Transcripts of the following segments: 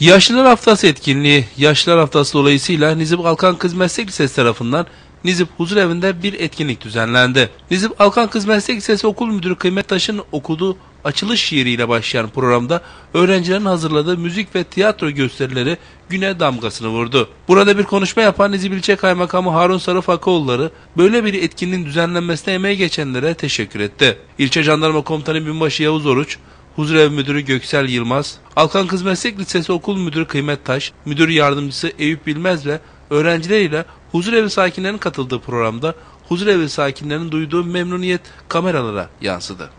Yaşlılar Haftası etkinliği, Yaşlılar Haftası dolayısıyla Nizip Alkan Kız Meslek Lisesi tarafından Nizip Huzur Evi'nde bir etkinlik düzenlendi. Nizip Alkan Kız Meslek Lisesi Okul Müdürü Kıymet Taş'ın okuduğu açılış şiiriyle başlayan programda öğrencilerin hazırladığı müzik ve tiyatro gösterileri güne damgasını vurdu. Burada bir konuşma yapan Nizip İlçe Kaymakamı Harun Sarıfakoğulları böyle bir etkinliğin düzenlenmesine emeği geçenlere teşekkür etti. İlçe Jandarma Komutanı Binbaşı Yavuz Oruç, Huzurev Müdürü Göksel Yılmaz, Alkan Kız Meslek Lisesi Okul Müdürü Kıymet Taş, Müdür Yardımcısı Eyüp Bilmez ve öğrencileriyle Huzurevi sakinlerinin katıldığı programda Huzurevi sakinlerinin duyduğu memnuniyet kameralara yansıdı.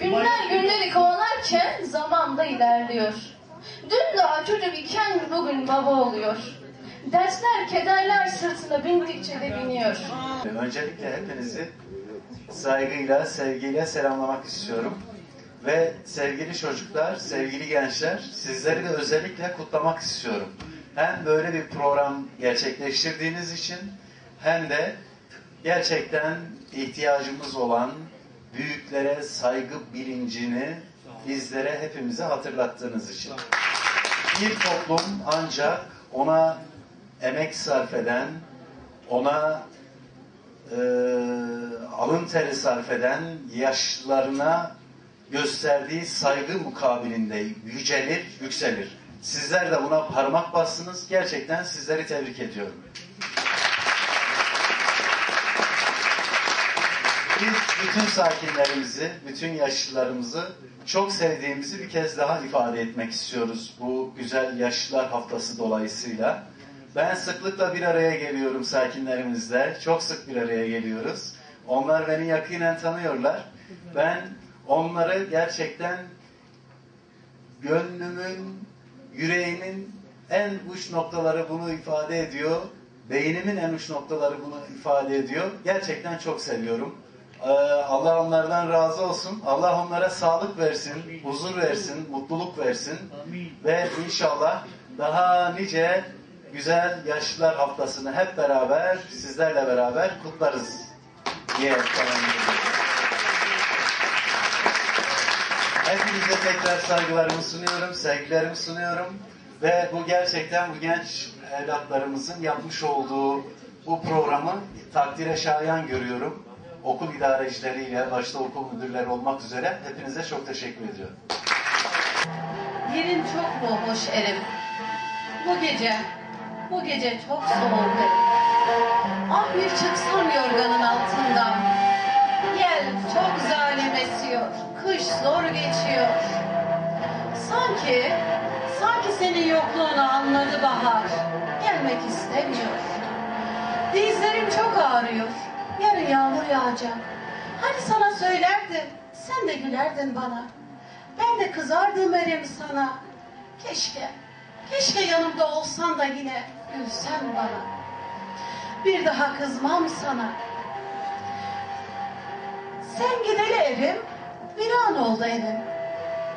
Günler günleri kovalarken zaman da ilerliyor. Dün daha çocuk iken bugün baba oluyor. Dersler, kederler sırtına bindikçe de biniyor. Öncelikle hepinizi saygıyla, sevgiyle selamlamak istiyorum. Ve sevgili çocuklar, sevgili gençler, sizleri de özellikle kutlamak istiyorum. Hem böyle bir program gerçekleştirdiğiniz için hem de gerçekten ihtiyacımız olan büyüklere saygı bilincini bizlere hepimize hatırlattığınız için. Bir toplum ancak ona emek sarf eden, ona e, alın teri sarf eden yaşlarına gösterdiği saygı mukabilinde yücelir, yükselir. Sizler de buna parmak bastınız. Gerçekten sizleri tebrik ediyorum. Bütün sakinlerimizi, bütün yaşlılarımızı çok sevdiğimizi bir kez daha ifade etmek istiyoruz bu güzel Yaşlılar Haftası dolayısıyla. Ben sıklıkla bir araya geliyorum sakinlerimizle. Çok sık bir araya geliyoruz. Onlar beni yakinen tanıyorlar. Ben onları gerçekten gönlümün, yüreğimin en uç noktaları bunu ifade ediyor. Beynimin en uç noktaları bunu ifade ediyor. Gerçekten çok seviyorum. Ee, Allah onlardan razı olsun. Allah onlara sağlık versin, huzur versin, mutluluk versin. Ve inşallah daha nice güzel yaşlılar haftasını hep beraber, sizlerle beraber kutlarız diye. Hepinize tekrar saygılarımı sunuyorum, sevgilerimi sunuyorum. Ve bu gerçekten bu genç evlatlarımızın yapmış olduğu bu programı takdire şayan görüyorum. Okul idarecileriyle, başta okul müdürleri olmak üzere hepinize çok teşekkür ediyorum. Yerin çok mu hoş erim? Bu gece, bu gece çok soğuk erim. Ah bir çıksam yorganın altından. Yel çok zalim esiyor, kış zor geçiyor. Sanki, sanki senin yokluğunu anladı bahar. Gelmek istemiyor. Dizlerim çok ağrıyor. Yarın yağmur yağacak. Hani sana söylerdim, sen de gülerdin bana. Ben de kızardım erim sana. Keşke, keşke yanımda olsan da yine gülsen bana. Bir daha kızmam sana. Sen gideli evim, bir an oldu evim.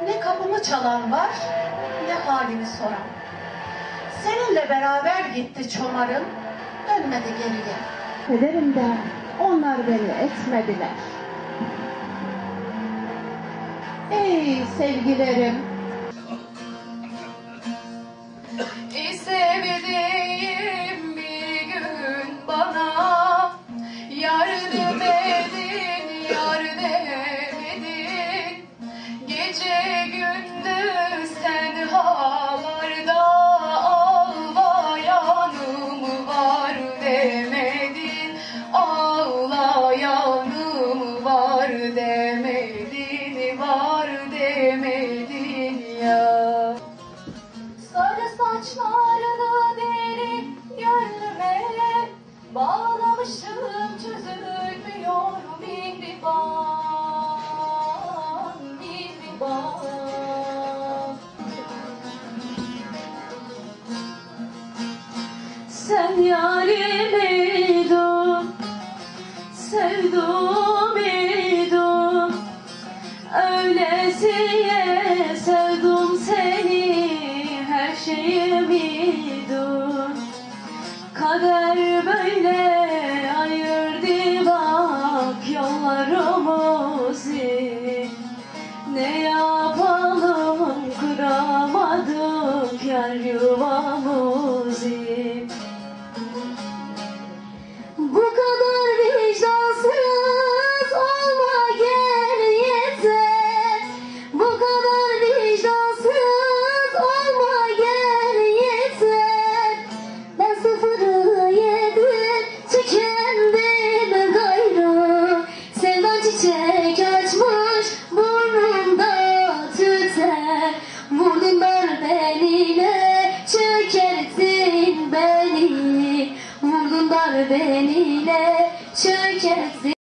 Ne kapımı çalan var, ne halimi soran. Seninle beraber gitti çomarım, dönmedi geriye. Pederimden onlar beni etmediler. Ey sevgilerim, İstediğim bir gün bana yardım edin, yardım edin. Gece gündüz Sen yarimi do Sevdum ido Öylesiye sevdum seni Her şeyim ido Kader böyle ayırdı bak yollarımızı Ne eline çökersin beni. Vurdun darbeniyle çökersin